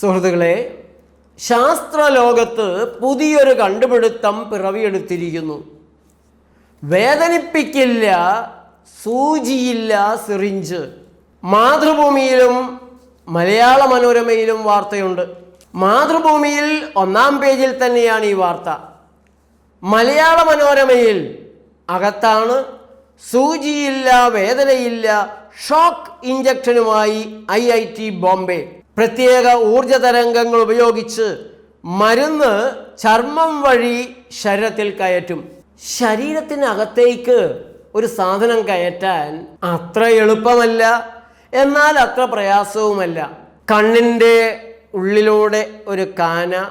സുഹൃത്തുക്കളെ ശാസ്ത്രലോകത്ത് പുതിയൊരു കണ്ടുപിടുത്തം പിറവിയെടുത്തിരിക്കുന്നു. വേദനിപ്പിക്കില്ല സൂചിയില്ല സിറിഞ്ച്. മാതൃഭൂമിയിലും മലയാള മനോരമയിലും വാർത്തയുണ്ട്. മാതൃഭൂമിയിൽ ഒന്നാം പേജിൽ തന്നെയാണ് ഈ വാർത്ത. മലയാള മനോരമയിൽ അകത്താണ് സൂചിയില്ല വേദനയില്ല ഷോക്ക് ഇഞ്ചക്ഷനുമായി ഐ ഐ ടി ബോംബെ. പ്രത്യേക ഊർജ തരംഗങ്ങൾ ഉപയോഗിച്ച് മരുന്ന് ചർമ്മം വഴി ശരീരത്തിൽ കയറ്റും. ശരീരത്തിനകത്തേക്ക് ഒരു സാധനം കയറ്റാൻ അത്ര എളുപ്പമല്ല എന്നാൽ അത്ര പ്രയാസവുമല്ല. കണ്ണിന്റെ ഉള്ളിലൂടെ ഒരു കാന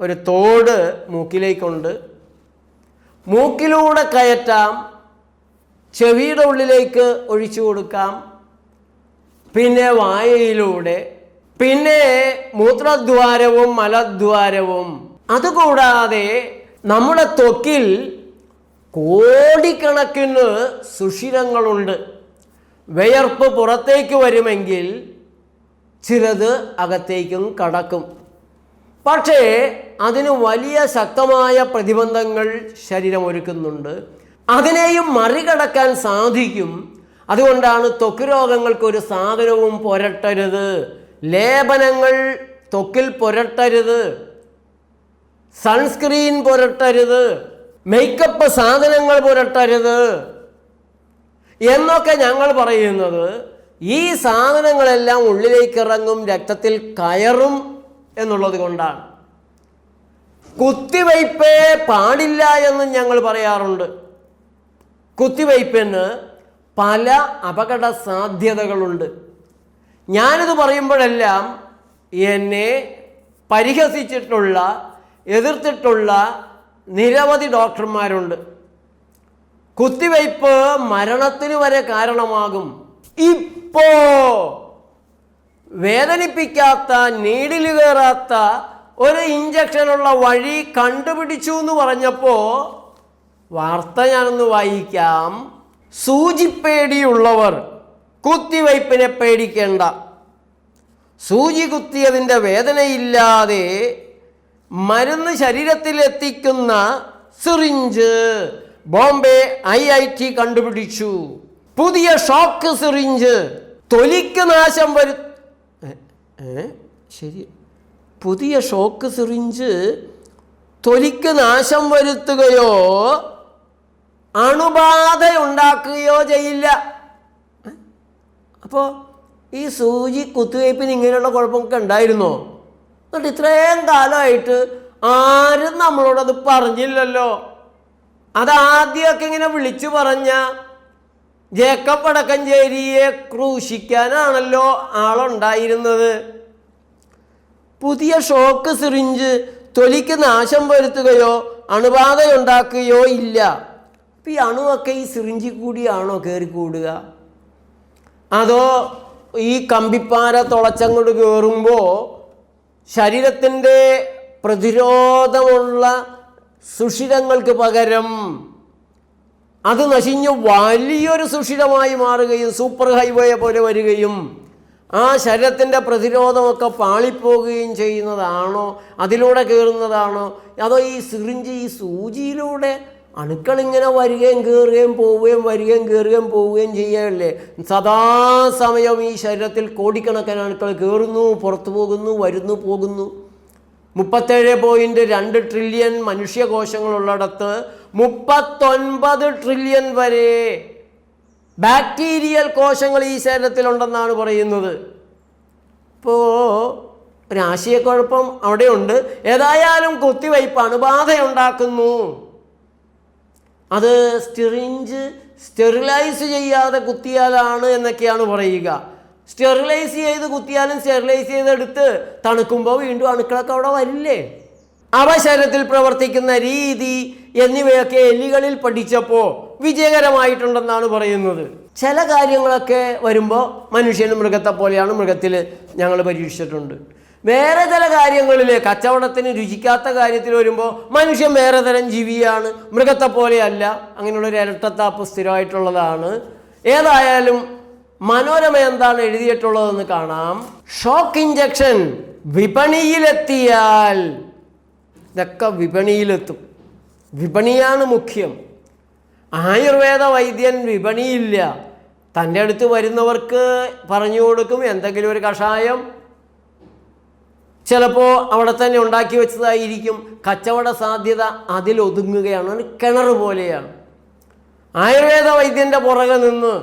ഒരു തോട് മൂക്കിലേക്കുണ്ട്. മൂക്കിലൂടെ കയറ്റാം ചെവിയുടെ ഉള്ളിലേക്ക് ഒഴിച്ചു കൊടുക്കാം. പിന്നെ വായയിലൂടെ പിന്നെ മൂത്രദ്വാരവും മലദ്വാരവും. അതുകൂടാതെ നമ്മുടെ ത്വക്കിൽ കോടിക്കണക്കിന് സുഷിരങ്ങളുണ്ട്. വിയർപ്പ് പുറത്തേക്ക് വരുമെങ്കിൽ ചിലത് അകത്തേക്കും കടക്കും. പക്ഷേ അതിന് വലിയ ശക്തമായ പ്രതിബന്ധങ്ങൾ ശരീരം ഒരുക്കുന്നുണ്ട്. അതിനെയും മറികടക്കാൻ സാധിക്കും. അതുകൊണ്ടാണ് ത്വക്ക് രോഗങ്ങൾക്ക് ഒരു സാധനവും പുരട്ടരുത്. ലേപനങ്ങൾ ത്വക്കിൽ പുരട്ടരുത്. സൺസ്ക്രീൻ പുരട്ടരുത്. മേക്കപ്പ് സാധനങ്ങൾ പുരട്ടരുത്. എന്നൊക്കെ ഞങ്ങൾ പറയുന്നത് ഈ സാധനങ്ങളെല്ലാം ഉള്ളിലേക്ക് ഇറങ്ങും രക്തത്തിൽ കയറും എന്നുള്ളത് കൊണ്ടാണ്. കുത്തിവയ്പേ പാടില്ല എന്ന് ഞങ്ങൾ പറയാറുണ്ട്. കുത്തിവയ്പ്പിന് പല അപകട സാധ്യതകളുണ്ട് ഞാനിത് പറയുമ്പോഴെല്ലാം എന്നെ പരിഹസിച്ചിട്ടുള്ള എതിർത്തിട്ടുള്ള നിരവധി ഡോക്ടർമാരുണ്ട്. കുത്തിവയ്പ് മരണത്തിന് വരെ കാരണമാകും. ഇപ്പോ വേദനിപ്പിക്കാത്ത നീഡിൽ കയറാത്ത ഒരു ഇഞ്ചക്ഷനുള്ള വഴി കണ്ടുപിടിച്ചു എന്ന് പറഞ്ഞപ്പോൾ വാർത്ത ഞാനൊന്ന് വായിക്കാം. സൂചിപ്പേടിയുള്ളവർ. കുത്തിവയ്പ്പിനെ പേടിക്കേണ്ട. സൂചി കുത്തിയതിന്റെ വേദനയില്ലാതെ മരുന്ന് ശരീരത്തിലെത്തിക്കുന്ന syringe Bombay I I T കണ്ടുപിടിച്ചു. പുതിയ ഷോക്ക് സിറിഞ്ച് തൊലിക്ക് നാശം വരു ശരി. പുതിയ ഷോക്ക് സിറിഞ്ച് തൊലിക്ക് നാശം വരുത്തുകയോ അണുബാധ ഉണ്ടാക്കുകയോ ചെയ്യില്ല. അപ്പോൾ ഈ സൂചി കുത്തിവയ്പ്പിന് ഇങ്ങനെയുള്ള കുഴപ്പമൊക്കെ ഉണ്ടായിരുന്നോ? എന്നിട്ട് ഇത്രയും കാലമായിട്ട് ആരും നമ്മളോടത് പറഞ്ഞില്ലല്ലോ. അതാദ്യമൊക്കെ ഇങ്ങനെ വിളിച്ചു പറഞ്ഞ ജേക്കബ് അടക്കഞ്ചേരിയെ ക്രൂശിക്കാനാണല്ലോ ആളുണ്ടായിരുന്നത്. പുതിയ ഷോക്ക് സിറിഞ്ച് തൊലിക്ക് നാശം വരുത്തുകയോ അണുബാധയുണ്ടാക്കുകയോ ഇല്ല. ഈ അണുവൊക്കെ ഈ സിറിഞ്ചിൽ കൂടിയാണോ കയറി കൂടുക? അതോ ഈ കമ്പിപ്പാര തുളച്ചങ്ങോട്ട് കയറുമ്പോൾ ശരീരത്തിന്റെ പ്രതിരോധമുള്ള സുഷിരങ്ങൾക്ക് പകരം അത് നശിഞ്ഞ് വലിയൊരു സുഷിരമായി മാറുകയും സൂപ്പർ ഹൈവേ പോലെ വരികയും ആ ശരീരത്തിന്റെ പ്രതിരോധമൊക്കെ പാളിപ്പോകുകയും ചെയ്യുന്നതാണോ? അതിലൂടെ കയറുന്നതാണോ അതോ ഈ സിറിഞ്ച് ഈ സൂചിയിലൂടെ അണുക്കൾ ഇങ്ങനെ വരികയും കയറുകയും പോവുകയും വരികയും കയറുകയും പോവുകയും ചെയ്യുകയല്ലേ? സദാസമയം ഈ ശരീരത്തിൽ കോടിക്കണക്കിന് അണുക്കൾ കയറുന്നു പുറത്തു പോകുന്നു വരുന്നു പോകുന്നു. മുപ്പത്തേഴ് പോയിന്റ് രണ്ട് ട്രില്യൺ മനുഷ്യകോശങ്ങളുള്ളിടത്ത് മുപ്പത്തൊൻപത് ട്രില്യൺ വരെ ബാക്ടീരിയൽ കോശങ്ങൾ ഈ ശരീരത്തിലുണ്ടെന്നാണ് പറയുന്നത്. ഇപ്പോൾ ഒരാശയക്കുഴപ്പം അവിടെയുണ്ട്. ഏതായാലും കുത്തിവയ്പ്പ് അണുബാധയുണ്ടാക്കുന്നു അത് സ്റ്റെറിഞ്ച് സ്റ്റെറിലൈസ് ചെയ്യാതെ കുത്തിയാലാണ് എന്നൊക്കെയാണ് പറയുക. സ്റ്റെറിലൈസ് ചെയ്ത് കുത്തിയാലും സ്റ്റെറിലൈസ് ചെയ്തെടുത്ത് തണുക്കുമ്പോൾ വീണ്ടും അണുക്കളൊക്കെ അവിടെ വരില്ലേ? അവ ശരീരത്തിൽ പ്രവർത്തിക്കുന്ന രീതി എന്നിവയൊക്കെ എലികളിൽ പഠിച്ചപ്പോൾ വിജയകരമായിട്ടുണ്ടെന്നാണ് പറയുന്നത്. ചില കാര്യങ്ങളൊക്കെ വരുമ്പോൾ മനുഷ്യന് മൃഗത്തെ പോലെയാണ് മൃഗത്തിൽ ഞങ്ങൾ പരീക്ഷിച്ചിട്ടുണ്ട്. വേറെ ചില കാര്യങ്ങളിൽ കച്ചവടത്തിന് രുചിക്കാത്ത കാര്യത്തിൽ വരുമ്പോൾ മനുഷ്യൻ വേറെ തരം ജീവിയാണ് മൃഗത്തെ പോലെയല്ല അങ്ങനെയുള്ള ഒരു ഇരട്ടത്താപ്പ് സ്ഥിരമായിട്ടുള്ളതാണ്. ഏതായാലും മനോരമ എന്താണ് എഴുതിയിട്ടുള്ളതെന്ന് കാണാം. ഷോക്ക് ഇഞ്ചക്ഷൻ വിപണിയിലെത്തിയാൽ ഇതൊക്കെ വിപണിയിലെത്തും. വിപണിയാണ് മുഖ്യം. ആയുർവേദ വൈദ്യൻ വിപണിയില്ല. തന്റെ അടുത്ത് വരുന്നവർക്ക് പറഞ്ഞു കൊടുക്കും എന്തെങ്കിലും ഒരു കഷായം ചിലപ്പോൾ അവിടെ തന്നെ ഉണ്ടാക്കി വെച്ചതായിരിക്കും. കച്ചവട സാധ്യത അതിലൊതുങ്ങുകയാണ്. ഒരു കിണർ പോലെയാണ്. ആയുർവേദ വൈദ്യന്റെ പുറകെ നിന്ന്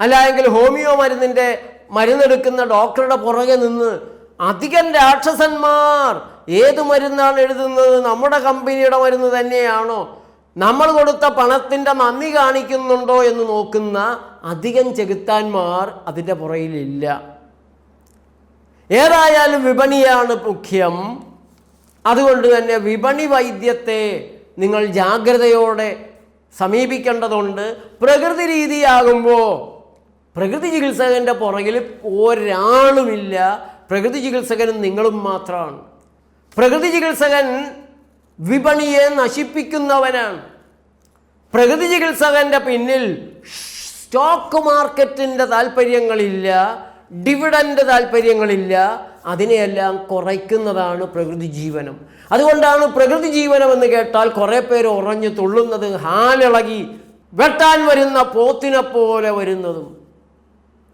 അല്ലെങ്കിൽ ഹോമിയോ മരുന്നിന്റെ മരുന്നെടുക്കുന്ന ഡോക്ടറുടെ പുറകെ നിന്ന് അധികം രാക്ഷസന്മാർ ഏത് മരുന്നാണ് എഴുതുന്നത്? നമ്മുടെ കമ്പനിയുടെ മരുന്ന് തന്നെയാണോ? നമ്മൾ കൊടുത്ത പണത്തിന്റെ നന്ദി കാണിക്കുന്നുണ്ടോ എന്ന് നോക്കുന്ന അധികം ചെകുത്താന്മാർ അതിന്റെ പുറയിലില്ല. ഏതായാലും വിപണിയാണ് മുഖ്യം. അതുകൊണ്ട് തന്നെ വിപണി വൈദ്യത്തെ നിങ്ങൾ ജാഗ്രതയോടെ സമീപിക്കേണ്ടതുണ്ട്. പ്രകൃതി രീതിയാകുമ്പോൾ പ്രകൃതി ചികിത്സകന്റെ പുറകിൽ ഒരാളുമില്ല. പ്രകൃതി ചികിത്സകനും നിങ്ങളും മാത്രമാണ്. പ്രകൃതി ചികിത്സകൻ വിപണിയെ നശിപ്പിക്കുന്നവനാണ്. പ്രകൃതി ചികിത്സകന്റെ പിന്നിൽ സ്റ്റോക്ക് മാർക്കറ്റിന്റെ താല്പര്യങ്ങളില്ല. ഡിവിഡന്റ് താല്പര്യങ്ങളില്ല അതിനെയെല്ലാം കുറയ്ക്കുന്നതാണ് പ്രകൃതി ജീവനം. അതുകൊണ്ടാണ് പ്രകൃതി ജീവനം എന്ന് കേട്ടാൽ കുറേ പേര് ഉറഞ്ഞു തുള്ളുന്നത് ഹാലിളകി വെട്ടാൻ വരുന്ന പോത്തിനെ പോലെ വരുന്നതും.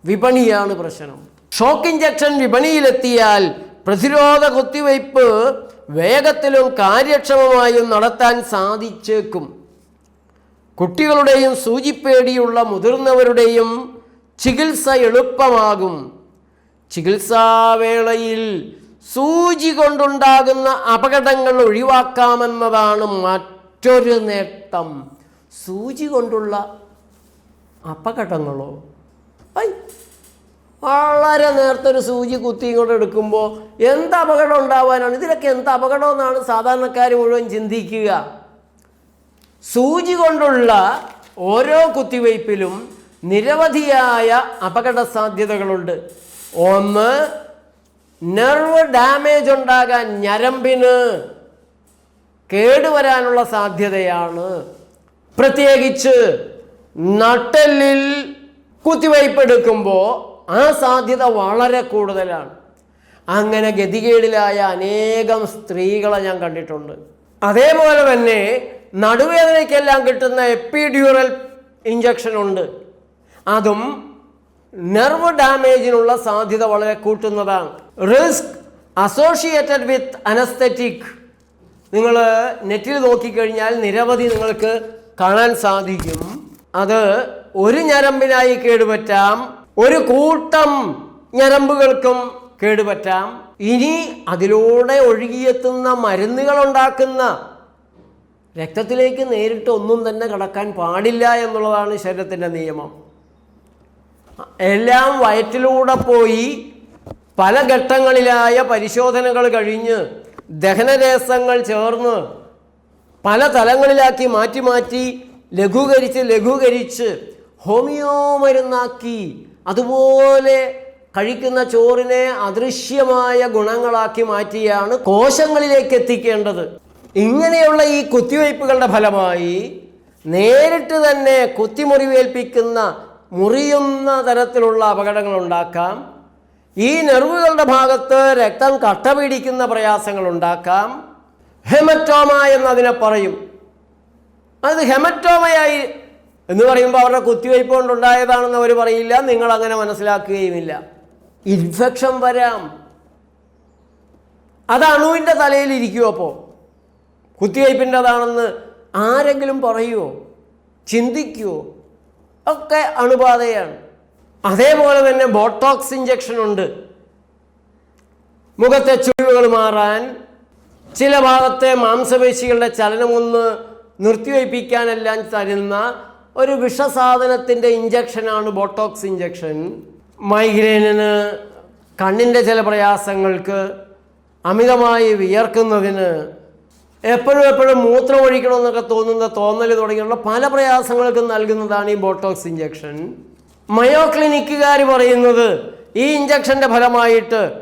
വിപണിയാണ് പ്രശ്നം. ഷോക്ക് ഇഞ്ചക്ഷൻ വിപണിയിലെത്തിയാൽ പ്രതിരോധ കുത്തിവയ്പ് വേഗത്തിലും കാര്യക്ഷമമായും നടത്താൻ സാധിച്ചേക്കും. കുട്ടികളുടെയും സൂചിപ്പേടിയുള്ള മുതിർന്നവരുടെയും ചികിത്സ എളുപ്പമാകും. ചികിത്സാവേളയിൽ സൂചി കൊണ്ടുണ്ടാകുന്ന അപകടങ്ങൾ ഒഴിവാക്കാമെന്നതാണ് മറ്റൊരു നേട്ടം. സൂചി കൊണ്ടുള്ള അപകടങ്ങളോ? ഐ വളരെ നേരത്തെ ഒരു സൂചി കുത്തി ഇങ്ങോട്ട് എടുക്കുമ്പോൾ എന്ത് അപകടം ഉണ്ടാവാനാണ്? ഇതിലൊക്കെ എന്ത് അപകടം എന്നാണ് സാധാരണക്കാർ മുഴുവൻ ചിന്തിക്കുക. സൂചി കൊണ്ടുള്ള ഓരോ കുത്തിവയ്പ്പിലും നിരവധിയായ അപകട സാധ്യതകളുണ്ട് ഒന്ന് നെർവ് ഡാമേജ് ഉണ്ടാകാൻ ഞരമ്പിന് കേടുവരാനുള്ള സാധ്യതയാണ്. പ്രത്യേകിച്ച് നട്ടലിൽ കുത്തിവയ്പ് എടുക്കുമ്പോൾ ആ സാധ്യത വളരെ കൂടുതലാണ്. അങ്ങനെ ഗതികേടിലായ അനേകം സ്ത്രീകളെ ഞാൻ കണ്ടിട്ടുണ്ട്. അതേപോലെ തന്നെ നടുവേദനയ്ക്കെല്ലാം കിട്ടുന്ന എപ്പിഡ്യൂറൽ ഇഞ്ചക്ഷൻ ഉണ്ട്. അതും നെർവ് ഡാമേജിനുള്ള സാധ്യത വളരെ കൂട്ടുന്നതാണ്. റിസ്ക് അസോഷിയേറ്റഡ് വിത്ത് അനസ്തറ്റിക് നിങ്ങൾ നെറ്റിൽ നോക്കിക്കഴിഞ്ഞാൽ നിരവധി നിങ്ങൾക്ക് കാണാൻ സാധിക്കും. അത് ഒരു ഞരമ്പിനായി കേടുപറ്റാം. ഒരു കൂട്ടം ഞരമ്പുകൾക്കും കേടുപറ്റാം. ഇനി അതിലൂടെ ഒഴുകിയെത്തുന്ന മരുന്നുകൾ ഉണ്ടാക്കുന്ന രക്തത്തിലേക്ക് നേരിട്ട് ഒന്നും തന്നെ കടക്കാൻ പാടില്ല എന്നുള്ളതാണ് ശരീരത്തിന്റെ നിയമം. എല്ലാം വയറ്റിലൂടെ പോയി പല ഘട്ടങ്ങളിലായ പരിശോധനകൾ കഴിഞ്ഞ് ദഹനരേസങ്ങൾ ചേർന്ന് പല തലങ്ങളിലാക്കി മാറ്റി മാറ്റി ലഘൂകരിച്ച് ലഘൂകരിച്ച് ഹോമിയോ മരുന്നാക്കി അതുപോലെ കഴിക്കുന്ന ചോറിനെ അദൃശ്യമായ ഗുണങ്ങളാക്കി മാറ്റിയാണ് കോശങ്ങളിലേക്ക് എത്തിക്കേണ്ടത്. ഇങ്ങനെയുള്ള ഈ കുത്തിവയ്പ്പുകളുടെ ഫലമായി നേരിട്ട് തന്നെ കുത്തിമുറിവേൽപ്പിക്കുന്ന മുറിയുന്ന തരത്തിലുള്ള അപകടങ്ങൾ ഉണ്ടാക്കാം ഈ നെർവുകളുടെ ഭാഗത്ത് രക്തം കട്ട പിടിക്കുന്ന പ്രയാസങ്ങൾ ഉണ്ടാക്കാം ഹെമറ്റോമ എന്നതിനെ പറയും. അത് ഹെമറ്റോമയായി എന്ന് പറയുമ്പോൾ അവരുടെ കുത്തിവയ്പ് കൊണ്ടുണ്ടായതാണെന്ന് അവർ പറയില്ല. നിങ്ങൾ അങ്ങനെ മനസ്സിലാക്കുകയുമില്ല. ഇൻഫെക്ഷൻ വരാം. അത് അണുവിന്റെ തലയിൽ ഇരിക്കുമോ അപ്പോൾ? കുത്തിവയ്പ്പിന്റെതാണെന്ന് ആരെങ്കിലും പറയുമോ ചിന്തിക്കുമോ ഒക്കെ അണുബാധയാണ്. അതേപോലെ തന്നെ ബോട്ടോക്സ് ഇഞ്ചക്ഷൻ ഉണ്ട്. മുഖത്തെ ചുളിവുകൾ മാറാൻ ചില ഭാഗത്തെ മാംസപേശികളുടെ ചലനം ഒന്ന് നിർത്തിവയ്പ്പിക്കാനെല്ലാം തരുന്ന ഒരു വിഷസാധനത്തിന്റെ ഇഞ്ചക്ഷനാണ് ബോട്ടോക്സ് ഇഞ്ചക്ഷൻ മൈഗ്രെയിനിന് കണ്ണിന്റെ ചില പ്രയാസങ്ങൾക്ക് അമിതമായി വിയർക്കുന്നതിന് എപ്പോഴും എപ്പോഴും മൂത്രം ഒഴിക്കണമെന്നൊക്കെ തോന്നുന്ന തോന്നൽ തുടങ്ങിയുള്ള പല പ്രയാസങ്ങൾക്കും നൽകുന്നതാണ് ഈ ബോട്ടോക്സ് ഇഞ്ചക്ഷൻ. മയോ ക്ലിനിക്കുകാർ പറയുന്നത് ഈ ഇഞ്ചക്ഷന്റെ ഫലമായിട്ട്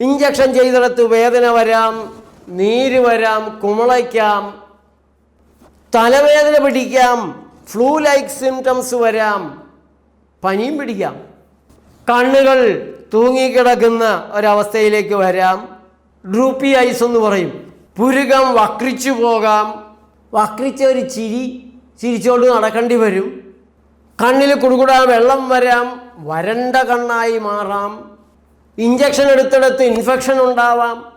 ഇഞ്ചക്ഷൻ ചെയ്തിടത്ത് വേദന വരാം നീര് വരാം കുമളയ്ക്കാം തലവേദന പിടിക്കാം ഫ്ലൂ ലൈക്ക് സിംറ്റംസ് വരാം പനിയും പിടിക്കാം. കണ്ണുകൾ തൂങ്ങിക്കിടക്കുന്ന ഒരവസ്ഥയിലേക്ക് വരാം. ഡ്രൂപ്പി ഐസ് എന്ന് പറയും. പുരുകം വക്രിച്ചു പോകാം. വക്രിച്ച ഒരു ചിരി ചിരിച്ചുകൊണ്ട് നടക്കേണ്ടി വരും. കണ്ണിൽ കുടുകുടാ വെള്ളം വരാം. വരണ്ട കണ്ണായി മാറാം. ഇഞ്ചക്ഷൻ എടുത്തെടുത്ത് ഇൻഫെക്ഷൻ ഉണ്ടാവാം.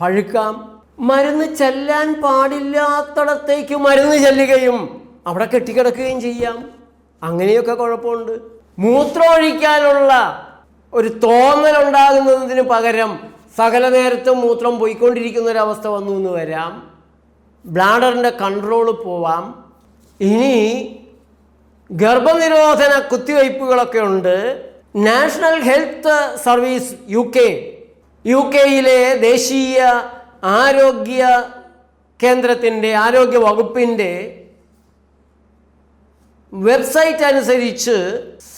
പഴുക്കാം. മരുന്ന് ചെല്ലാൻ പാടില്ലാത്തടത്തേക്ക് മരുന്ന് ചെല്ലുകയും അവിടെ കെട്ടിക്കിടക്കുകയും ചെയ്യാം. അങ്ങനെയൊക്കെ കുഴപ്പമുണ്ട്. മൂത്രമൊഴിക്കാനുള്ള ഒരു തോന്നലുണ്ടാകുന്നതിന് പകരം സകല നേരത്തും മൂത്രം പോയിക്കൊണ്ടിരിക്കുന്ന ഒരവസ്ഥ വന്നു എന്ന് വരാം. ബ്ലാഡറിന്റെ കൺട്രോൾ പോവാം. ഇനി ഗർഭനിരോധന കുത്തിവയ്പ്പുകളൊക്കെ ഉണ്ട്. National health service U K U കെയിലെ ദേശീയ ആരോഗ്യ കേന്ദ്രത്തിന്റെ ആരോഗ്യ വകുപ്പിന്റെ വെബ്സൈറ്റ് അനുസരിച്ച്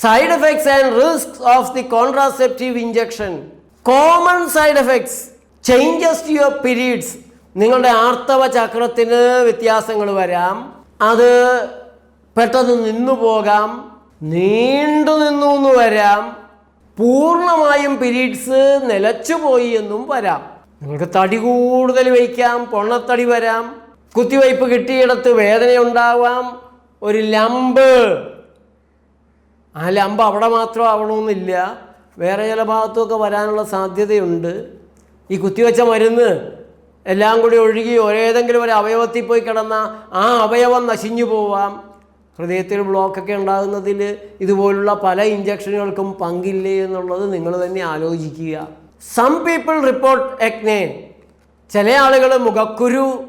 side effects and risk of the contraceptive injection common side effects changes to your periods നിങ്ങളുടെ ആർത്തവ ചക്രത്തിന് വ്യത്യാസങ്ങൾ വരാം. അത് പെട്ടെന്ന് നിന്നു പോകാം. നീണ്ടു നിന്നു എന്ന് വരാം. പൂർണമായും പീരീഡ്സ് നിലച്ചുപോയി എന്നും വരാം. നിങ്ങൾക്ക് തടി കൂടുതൽ വയ്ക്കാം പൊണ്ണത്തടി വരാം. കുത്തിവയ്പ്പ് കിട്ടിയിടത്ത് വേദനയുണ്ടാവാം ഒരു ലംബ്. ആ ലംബ് അവിടെ മാത്രം ആവണമെന്നില്ല. വേറെ ചില ഭാഗത്തുമൊക്കെ വരാനുള്ള സാധ്യതയുണ്ട്. ഈ കുത്തിവെച്ച മരുന്ന് എല്ലാം കൂടി ഒഴുകി ഒരേതെങ്കിലും ഒരു അവയവത്തിൽ പോയി കിടന്ന ആ അവയവം നശിഞ്ഞു പോവാം. ഹൃദയത്തിൽ ബ്ലോക്കൊക്കെ ഉണ്ടാകുന്നതിൽ ഇതുപോലുള്ള പല ഇഞ്ചക്ഷനുകൾക്കും പങ്കില്ലേ എന്നുള്ളത് നിങ്ങൾ തന്നെ ആലോചിക്കുക. സം പീപ്പിൾ റിപ്പോർട്ട് എക്നെ ചില ആളുകൾ മുഖക്കുരു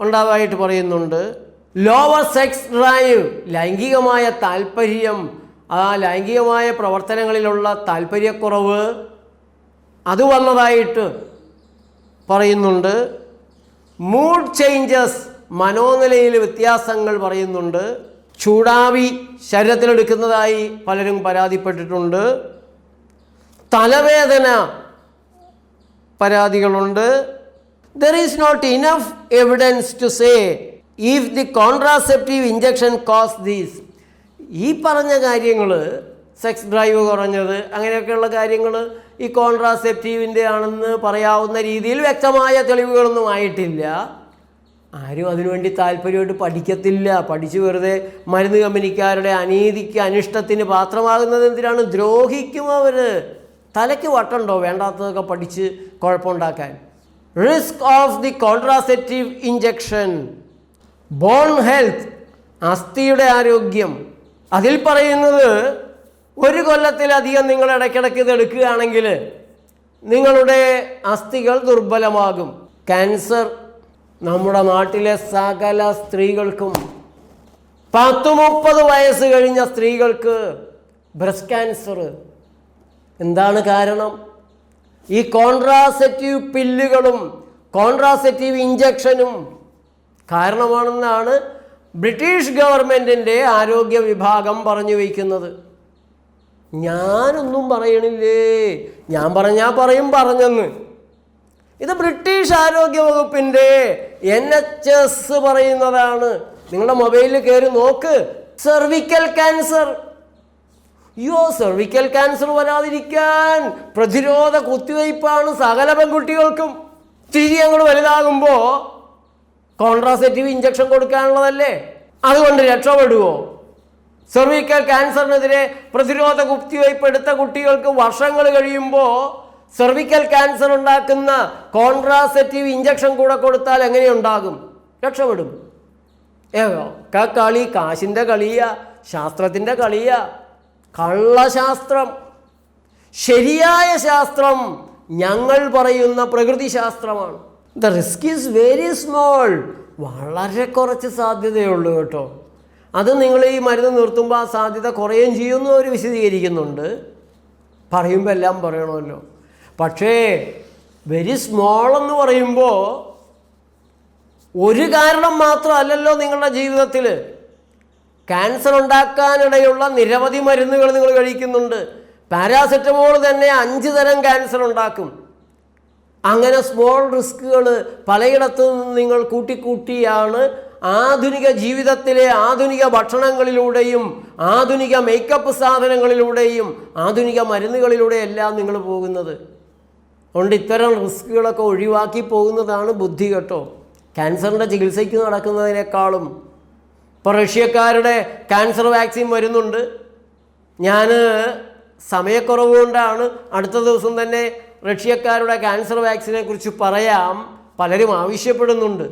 ഉണ്ടാവായിട്ട് പറയുന്നുണ്ട്. ലോവർ സെക്സ് ഡ്രൈവ് ലൈംഗികമായ താല്പര്യം ആ ലൈംഗികമായ പ്രവർത്തനങ്ങളിലുള്ള താല്പര്യക്കുറവ് അത് വന്നതായിട്ട് പറയുന്നുണ്ട്. മൂഡ് ചേഞ്ചസ് മനോനിലയിൽ വ്യത്യാസങ്ങൾ പറയുന്നുണ്ട്. ചൂടാവി ശരീരത്തിലെടുക്കുന്നതായി പലരും പരാതിപ്പെട്ടിട്ടുണ്ട്. തലവേദന പരാതികളുണ്ട്. There is not enough evidence to say if the contraceptive injection cause these ഈ പറഞ്ഞ കാര്യങ്ങൾ സെക്സ് ഡ്രൈവ് കുറഞ്ഞത് അങ്ങനെയൊക്കെയുള്ള കാര്യങ്ങൾ ഈ കോൺട്രാസെപ്റ്റീവിന്റെ ആണെന്ന് പറയാവുന്ന രീതിയിൽ വ്യക്തമായ തെളിവുകളൊന്നും ആയിട്ടില്ല. ആരും അതിനുവേണ്ടി താല്പര്യമായിട്ട് പഠിക്കത്തില്ല. പഠിച്ച് വെറുതെ മരുന്ന് കമ്പനിക്കാരുടെ അനീതിക്ക് അനിഷ്ടത്തിന് പാത്രമാകുന്നത് എന്തിനാണ്? ദ്രോഹിക്കും അവർ തലയ്ക്ക് വട്ടുണ്ടോ വേണ്ടാത്തതൊക്കെ പഠിച്ച് കുഴപ്പമുണ്ടാക്കാൻ? Risk of the contraceptive injection bone health അസ്ഥിയുടെ ആരോഗ്യം. അതിൽ പറയുന്നത് ഒരു കൊല്ലത്തിലധികം നിങ്ങൾ ഇടയ്ക്കിടയ്ക്ക് ഇത് എടുക്കുകയാണെങ്കിൽ നിങ്ങളുടെ അസ്ഥികൾ ദുർബലമാകും. ക്യാൻസർ നമ്മുടെ നാട്ടിലെ സകല സ്ത്രീകൾക്കും പത്ത് മുപ്പത് വയസ്സ് കഴിഞ്ഞ സ്ത്രീകൾക്ക് ബ്രസ്റ്റ് ക്യാൻസർ. എന്താണ് കാരണം? ഈ കോൺട്രാസെറ്റീവ് പില്ലുകളും കോൺട്രാസെറ്റീവ് ഇഞ്ചക്ഷനും കാരണമാണെന്നാണ് ബ്രിട്ടീഷ് ഗവൺമെന്റിന്റെ ആരോഗ്യ വിഭാഗം പറഞ്ഞു വയ്ക്കുന്നത്. ഞാനൊന്നും പറയണില്ലേ? ഞാൻ പറഞ്ഞാൽ പറയും പറഞ്ഞെന്ന്. ഇത് ബ്രിട്ടീഷ് ആരോഗ്യ വകുപ്പിന്റെ എൻ എച്ച് എസ് പറയുന്നതാണ്. നിങ്ങളുടെ മൊബൈലിൽ കയറി നോക്ക്. സെർവിക്കൽ ക്യാൻസർ അയ്യോ സെർവിക്കൽ ക്യാൻസർ വരാതിരിക്കാൻ പ്രതിരോധ കുത്തിവയ്പ്പാണ് സകല പെൺകുട്ടികൾക്കും. തിരി അങ്ങോട്ട് വലുതാകുമ്പോൾ കോൺട്രാസെറ്റീവ് ഇഞ്ചക്ഷൻ കൊടുക്കാനുള്ളതല്ലേ? അതുകൊണ്ട് രക്ഷപ്പെടുവോ? സെർവിക്കൽ ക്യാൻസറിനെതിരെ പ്രതിരോധ കുപ്തിവയ്പ് എടുത്ത കുട്ടികൾക്ക് വർഷങ്ങൾ കഴിയുമ്പോൾ സെർവിക്കൽ ക്യാൻസർ ഉണ്ടാക്കുന്ന കോൺട്രാസെറ്റീവ് ഇഞ്ചക്ഷൻ കൂടെ കൊടുത്താൽ എങ്ങനെയുണ്ടാകും രക്ഷപ്പെടും. ഏതോ കളി കാശിന്റെ കളിയ ശാസ്ത്രത്തിന്റെ കളിയ. കള്ളശാസ്ത്രം. ശരിയായ ശാസ്ത്രം ഞങ്ങൾ പറയുന്ന പ്രകൃതി ശാസ്ത്രമാണ്. The risk is very small വളരെ കുറച്ച് സാധ്യതയുള്ളൂ കേട്ടോ. അത് നിങ്ങൾ ഈ മരുന്ന് നിർത്തുമ്പോൾ ആ സാധ്യത കുറയുകയും ചെയ്യുമെന്ന് അവർ വിശദീകരിക്കുന്നുണ്ട്. പറയുമ്പോൾ എല്ലാം പറയണമല്ലോ. പക്ഷേ വെരി സ്മോൾ എന്ന് പറയുമ്പോൾ ഒരു കാരണം മാത്രമല്ലല്ലോ നിങ്ങളുടെ ജീവിതത്തിൽ. ക്യാൻസർ ഉണ്ടാക്കാനിടയുള്ള നിരവധി മരുന്നുകൾ നിങ്ങൾ കഴിക്കുന്നുണ്ട്. പാരാസെറ്റമോൾ തന്നെ അഞ്ച് തരം ക്യാൻസർ ഉണ്ടാക്കും. അങ്ങനെ സ്മോൾ റിസ്കുകൾ പലയിടത്തു നിന്ന് നിങ്ങൾ കൂട്ടിക്കൂട്ടിയാണ് ആധുനിക ജീവിതത്തിലെ ആധുനിക ഭക്ഷണങ്ങളിലൂടെയും ആധുനിക മേക്കപ്പ് സാധനങ്ങളിലൂടെയും ആധുനിക മരുന്നുകളിലൂടെയെല്ലാം നിങ്ങൾ പോകുന്നത്. അതുകൊണ്ട് ഇത്തരം റിസ്കുകളൊക്കെ ഒഴിവാക്കി പോകുന്നതാണ് ബുദ്ധി കേട്ടോ. ക്യാൻസറിന്റെ ചികിത്സയ്ക്ക് നടക്കുന്നതിനേക്കാളും. ഇപ്പോൾ റഷ്യക്കാരുടെ ക്യാൻസർ വാക്സിൻ വരുന്നുണ്ട്. ഞാൻ സമയക്കുറവ് കൊണ്ടാണ് അടുത്ത ദിവസം തന്നെ റഷ്യക്കാരുടെ ക്യാൻസർ വാക്സിനെ കുറിച്ച് പറയാം. പലരും ആവശ്യപ്പെടുന്നുണ്ട്.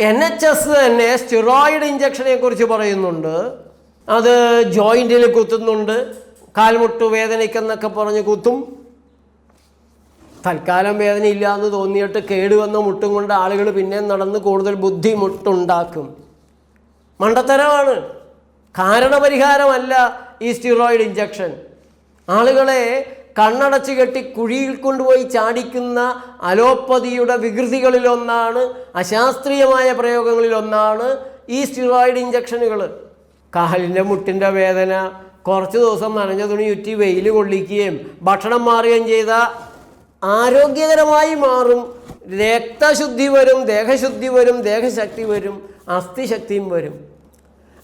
എൻ എച്ച് എസ് തന്നെ സ്റ്റിറോയിഡ് ഇഞ്ചക്ഷനെ കുറിച്ച് പറയുന്നുണ്ട്. അത് ജോയിന്റിൽ കുത്തുന്നുണ്ട്. കാൽമുട്ട് വേദനയ്ക്കെന്നൊക്കെ പറഞ്ഞ് കുത്തും. തൽക്കാലം വേദനയില്ല എന്ന് തോന്നിയിട്ട് കേടുവന്ന മുട്ടും കൊണ്ട് ആളുകൾ പിന്നെ നടന്ന് കൂടുതൽ ബുദ്ധിമുട്ടുണ്ടാക്കും. മണ്ടത്തരമാണ്. കാരണപരിഹാരമല്ല ഈ സ്റ്റിറോയിഡ് ഇഞ്ചക്ഷൻ ആളുകളെ കണ്ണടച്ച് കെട്ടി കുഴിയിൽ കൊണ്ടുപോയി ചാടിക്കുന്ന അലോപ്പതിയുടെ വികൃതികളിലൊന്നാണ് അശാസ്ത്രീയമായ പ്രയോഗങ്ങളിലൊന്നാണ് ഈ സ്റ്റിറോയിഡ് ഇഞ്ചക്ഷനുകൾ. കാലിന്റെ മുട്ടിന്റെ വേദന കുറച്ച് ദിവസം നനഞ്ഞ തുണി ചുറ്റി വെയിൽ കൊള്ളിക്കുകയും ഭക്ഷണം മാറുകയും ചെയ്ത ആരോഗ്യകരമായി മാറും. രക്തശുദ്ധി വരും ദേഹശുദ്ധി വരും ദേഹശക്തി വരും അസ്ഥിശക്തിയും വരും.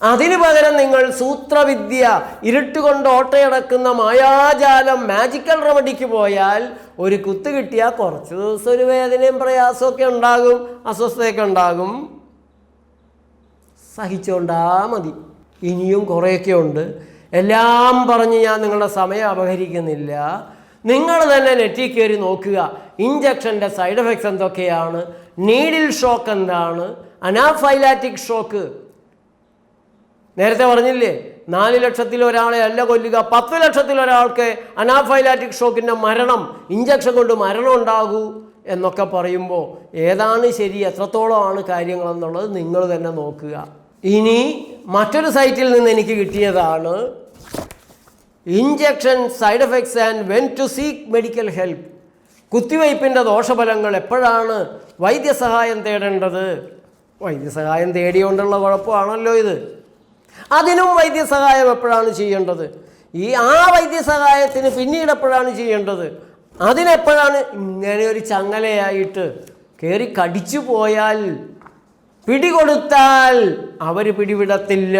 അതിനു പകരം നിങ്ങൾ സൂത്രവിദ്യ ഇരുട്ടുകൊണ്ട് ഓട്ടയടക്കുന്ന മായാജാലം മാജിക്കൽ റെമഡിക്ക് പോയാൽ ഒരു കുത്ത് കിട്ടിയാൽ കുറച്ച് ദിവസം ഒരു വേദനയും പ്രയാസമൊക്കെ ഉണ്ടാകും അസ്വസ്ഥതയൊക്കെ ഉണ്ടാകും. സഹിച്ചുകൊണ്ടാ മതി. ഇനിയും കുറേയൊക്കെ ഉണ്ട്. എല്ലാം പറഞ്ഞ് ഞാൻ നിങ്ങളുടെ സമയം അപഹരിക്കുന്നില്ല. നിങ്ങൾ തന്നെ നെറ്റിൽ കയറി നോക്കുക. ഇഞ്ചക്ഷന്റെ സൈഡ് എഫക്ട്സ് എന്തൊക്കെയാണ്? നീഡിൽ ഷോക്ക് എന്താണ്? അനാഫൈലാറ്റിക് ഷോക്ക് നേരത്തെ പറഞ്ഞില്ലേ നാല് ലക്ഷത്തിൽ ഒരാളെ അല്ല കൊല്ലുക പത്ത് ലക്ഷത്തിൽ ഒരാൾക്ക് അനാഫൈലാറ്റിക് ഷോക്കിന്റെ മരണം ഇഞ്ചക്ഷൻ കൊണ്ട് മരണം ഉണ്ടാകൂ എന്നൊക്കെ പറയുമ്പോൾ ഏതാണ് ശരി എത്രത്തോളമാണ് കാര്യങ്ങളെന്നുള്ളത് നിങ്ങൾ തന്നെ നോക്കുക. ഇനി മറ്റൊരു സൈറ്റിൽ നിന്ന് എനിക്ക് കിട്ടിയതാണ് injection side effects and when to seek medical help. കുത്തിവയ്പ്പിന്റെ ദോഷഫലങ്ങൾ എപ്പോഴാണ് വൈദ്യസഹായം തേടേണ്ടത്? വൈദ്യസഹായം തേടിയോണ്ടുള്ള കുഴപ്പമാണല്ലോ ഇത്. അതിനും വൈദ്യസഹായം എപ്പോഴാണ് ചെയ്യേണ്ടത്? ഈ ആ വൈദ്യസഹായത്തിന് പിന്നീട് എപ്പോഴാണ് ചെയ്യേണ്ടത്? അതിനെപ്പോഴാണ് ഇങ്ങനെ ഒരു ചങ്ങലയായിട്ട് കയറി കടിച്ചു പോയാൽ പിടികൊടുത്താൽ അവർ പിടിവിടത്തില്ല.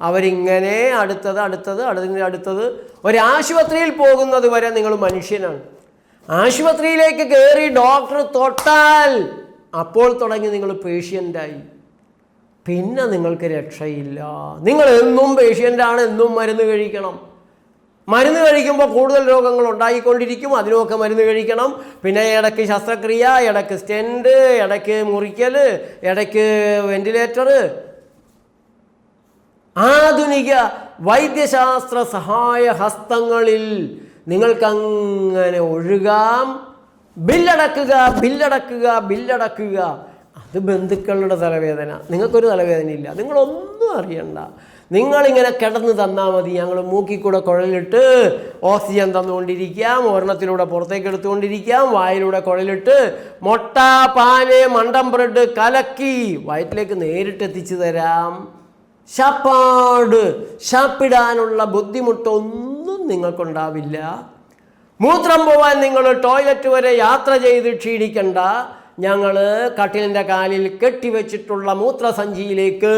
അവരിങ്ങനെ അടുത്തത് അടുത്തത് അടുത്ത അടുത്തത്. ഒരാശുപത്രിയിൽ പോകുന്നത് വരെ നിങ്ങൾ മനുഷ്യനാണ്. ആശുപത്രിയിലേക്ക് കയറി ഡോക്ടർ തൊട്ടാൽ അപ്പോൾ തുടങ്ങി നിങ്ങൾ പേഷ്യന്റായി. പിന്നെ നിങ്ങൾക്ക് രക്ഷയില്ല. നിങ്ങൾ എന്നും പേഷ്യന്റാണ് എന്നും മരുന്ന് കഴിക്കണം. മരുന്ന് കഴിക്കുമ്പോൾ കൂടുതൽ രോഗങ്ങൾ ഉണ്ടായിക്കൊണ്ടിരിക്കും അതിനുമൊക്കെ മരുന്ന് കഴിക്കണം. പിന്നെ ഇടയ്ക്ക് ശസ്ത്രക്രിയ ഇടയ്ക്ക് സ്റ്റെൻഡ് ഇടയ്ക്ക് മുറിക്കൽ ഇടയ്ക്ക് വെന്റിലേറ്റർ. ആധുനിക വൈദ്യശാസ്ത്ര സഹായ ഹസ്തങ്ങളിൽ നിങ്ങൾക്കങ്ങനെ ഒഴുകാം. ബില്ലടക്കുക ബില്ലടക്കുക ബില്ലടക്കുക. അത് ബന്ധുക്കളുടെ തലവേദന. നിങ്ങൾക്കൊരു തലവേദനയില്ല. നിങ്ങളൊന്നും അറിയണ്ട. നിങ്ങളിങ്ങനെ കിടന്ന് തന്നാൽ മതി. ഞങ്ങൾ മൂക്കിക്കൂടെ കുഴലിട്ട് ഓക്സിജൻ തന്നുകൊണ്ടിരിക്കാം ഒരെണ്ണത്തിലൂടെ പുറത്തേക്ക് എടുത്തുകൊണ്ടിരിക്കാം വായിലൂടെ കുഴലിട്ട് മുട്ട പാൽ മണ്ടം ബ്രെഡ് കലക്കി വയറ്റിലേക്ക് നേരിട്ട് എത്തിച്ചു തരാം. ഷപ്പാട് ഷാപ്പിടാനുള്ള ബുദ്ധിമുട്ടൊന്നും നിങ്ങൾക്കുണ്ടാവില്ല. മൂത്രം പോവാൻ നിങ്ങൾ ടോയ്ലറ്റ് വരെ യാത്ര ചെയ്ത് ക്ഷീണിക്കണ്ട. ഞങ്ങൾ കട്ടിലിന്റെ കാലിൽ കെട്ടിവെച്ചിട്ടുള്ള മൂത്രസഞ്ചിയിലേക്ക്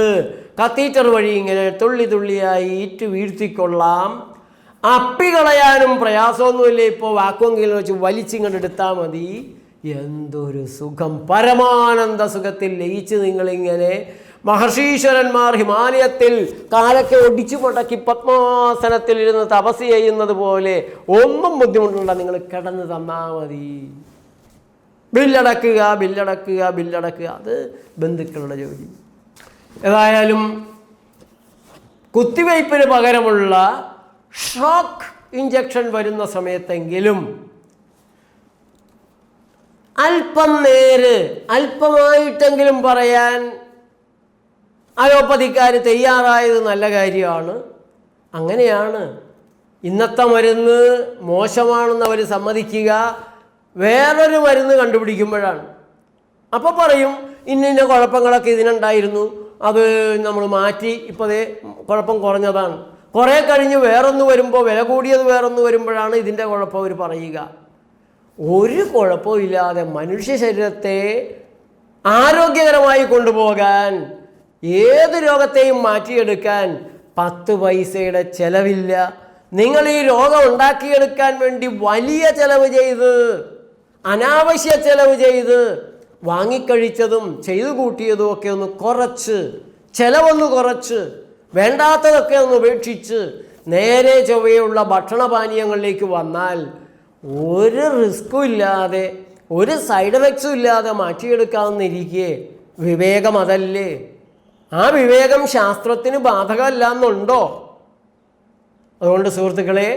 കത്തീറ്റർ വഴി ഇങ്ങനെ തുള്ളി തുള്ളിയായി ഇറ്റ് വീഴ്ത്തിക്കൊള്ളാം. അപ്പി കളയാനും പ്രയാസമൊന്നുമില്ല. ഇപ്പോൾ വാക്കുമെങ്കിലും വെച്ച് വലിച്ചിങ്ങോട്ട് എടുത്താൽ മതി. എന്തൊരു സുഖം. പരമാനന്ദ സുഖത്തിൽ ലയിച്ച് നിങ്ങളിങ്ങനെ മഹർഷീശ്വരന്മാർ ഹിമാലയത്തിൽ കാലൊക്കെ ഒടിച്ചു മുടക്കി പത്മാസനത്തിൽ ഇരുന്ന് തപസ് ചെയ്യുന്നത് പോലെ ഒന്നും ബുദ്ധിമുട്ടുണ്ട നിങ്ങൾ കിടന്ന് തന്നാൽ മതി. ബില്ലടക്കുക ബില്ലടക്കുക ബില്ലടക്കുക. അത് ബന്ധുക്കളുടെ ജോലി. ഏതായാലും കുത്തിവയ്പ്പിന് പകരമുള്ള ഷോക്ക് ഇഞ്ചക്ഷൻ വരുന്ന സമയത്തെങ്കിലും അല്പം നേര് അല്പമായിട്ടെങ്കിലും പറയാൻ അലോപ്പതിക്കാർ തയ്യാറായത് നല്ല കാര്യമാണ്. അങ്ങനെയാണ്. ഇന്നത്തെ മരുന്ന് മോശമാണെന്ന് അവർ സമ്മതിക്കുക. വേറൊരു മരുന്ന് കണ്ടുപിടിക്കുമ്പോഴാണ്. അപ്പോൾ പറയും ഇന്ന ഇന്ന കുഴപ്പങ്ങളൊക്കെ ഇതിനുണ്ടായിരുന്നു. അത് നമ്മൾ മാറ്റി. ഇപ്പോൾ അതേ കുഴപ്പം കുറഞ്ഞതാണ്. കുറേ കഴിഞ്ഞ് വേറൊന്ന് വരുമ്പോൾ വില കൂടിയത് വേറൊന്ന് വരുമ്പോഴാണ് ഇതിന്റെ കുഴപ്പം അവർ പറയുക. ഒരു കുഴപ്പവും ഇല്ലാതെ മനുഷ്യ ശരീരത്തെ ആരോഗ്യകരമായി കൊണ്ടുപോകാൻ ഏത് രോഗത്തെയും മാറ്റിയെടുക്കാൻ പത്ത് പൈസയുടെ ചെലവില്ല. നിങ്ങൾ ഈ രോഗം ഉണ്ടാക്കിയെടുക്കാൻ വേണ്ടി വലിയ ചെലവ് ചെയ്ത് അനാവശ്യ ചെലവ് ചെയ്ത് വാങ്ങിക്കഴിച്ചതും ചെയ്തു കൂട്ടിയതും ഒക്കെ ഒന്ന് കുറച്ച് ചെലവൊന്ന് കുറച്ച് വേണ്ടാത്തതൊക്കെ ഒന്ന് ഉപേക്ഷിച്ച് നേരെ ചൊവ്വയുള്ള ഭക്ഷണപാനീയങ്ങളിലേക്ക് വന്നാൽ ഒരു റിസ്ക്കും ഇല്ലാതെ ഒരു സൈഡ് എഫക്ട്സും ഇല്ലാതെ മാറ്റിയെടുക്കാവുന്നിരിക്കെ വിവേകം അതല്ലേ? ആ വിവേകം ശാസ്ത്രത്തിന് ബാധകമല്ല എന്നുണ്ടോ അതുകൊണ്ട് സുഹൃത്തുക്കളെ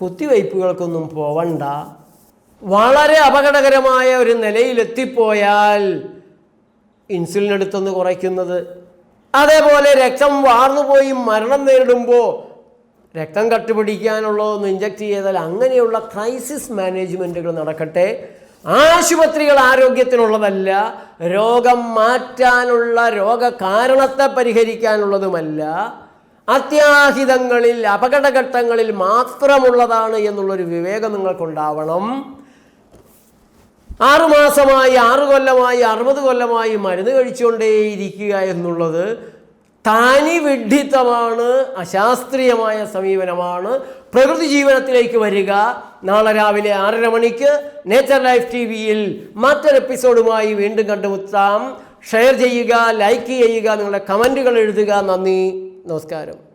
കുത്തിവയ്പ്പുകൾക്കൊന്നും പോവണ്ട. വളരെ അപകടകരമായ ഒരു നിലയിലെത്തിപ്പോയാൽ ഇൻസുലിൻ എടുത്തൊന്ന് കുറയ്ക്കുന്നത്. അതേപോലെ രക്തം വാർന്നുപോയി മരണം നേരിടുമ്പോൾ രക്തം കട്ടുപിടിക്കാനുള്ളതൊന്ന് ഇഞ്ചക്ട് ചെയ്താൽ അങ്ങനെയുള്ള ക്രൈസിസ് മാനേജ്മെന്റുകൾ നടക്കട്ടെ. ആശുപത്രികൾ ആരോഗ്യത്തിനുള്ളതല്ല രോഗം മാറ്റാനുള്ള രോഗകാരണത്തെ പരിഹരിക്കാനുള്ളതുമല്ല. അത്യാഹിതങ്ങളിൽ അപകടഘട്ടങ്ങളിൽ മാത്രമുള്ളതാണ് എന്നുള്ളൊരു വിവേകം നിങ്ങൾക്കുണ്ടാവണം. ആറുമാസമായി ആറു കൊല്ലമായി അറുപത് കൊല്ലമായി മരുന്ന് കഴിച്ചുകൊണ്ടേയിരിക്കുക എന്നുള്ളത് താനി വിഡ്ഢിത്തമാണ് അശാസ്ത്രീയമായ സമീപനമാണ്. പ്രകൃതി ജീവനത്തിലേക്ക് വരിക. നാളെ രാവിലെ ആറര മണിക്ക് നേച്ചർ ലൈഫ് ടി വിയിൽ മറ്റൊരു എപ്പിസോഡുമായി വീണ്ടും കണ്ടുമുത്താം ഷെയർ ചെയ്യുക ലൈക്ക് ചെയ്യുക നിങ്ങളുടെ കമന്റുകൾ എഴുതുക. നന്ദി നമസ്കാരം.